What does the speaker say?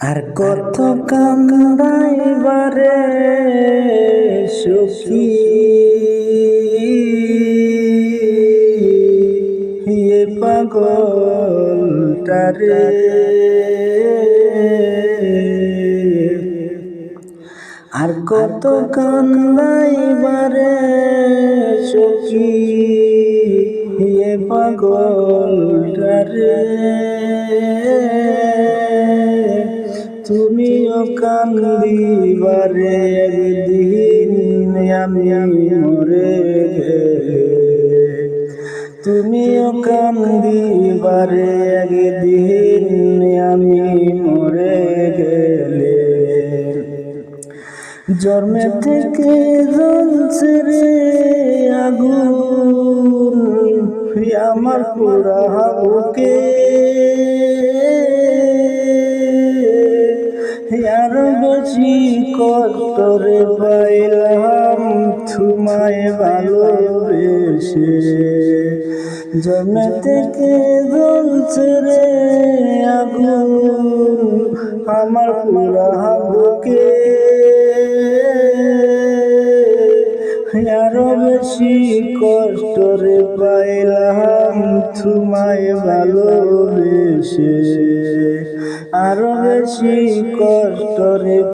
আর কত কান্দাইবারে সুখী। হে পাগলটারে আর কত কান্দাইবারে সুখী। হে পাগলটারে তুমিও কান্দিবারে একদিন আমি আমি মরে তুমিও কান্দিবারে একদিন আমি মরে গেলে। জন্মে থেকে জ্বলছে রে আগুন, আমার পুরা বুকে আর বেশি কষ্টরে পাইলাম তোমায় ভালোবেসে। জন্মে থেকে জ্বলছে রে আগুন আমার পুরা বুকে। আরও বেশি কষ্টরে পাইলাম তোমায় ভালোবেসে। আরও বেশি কষ্টরে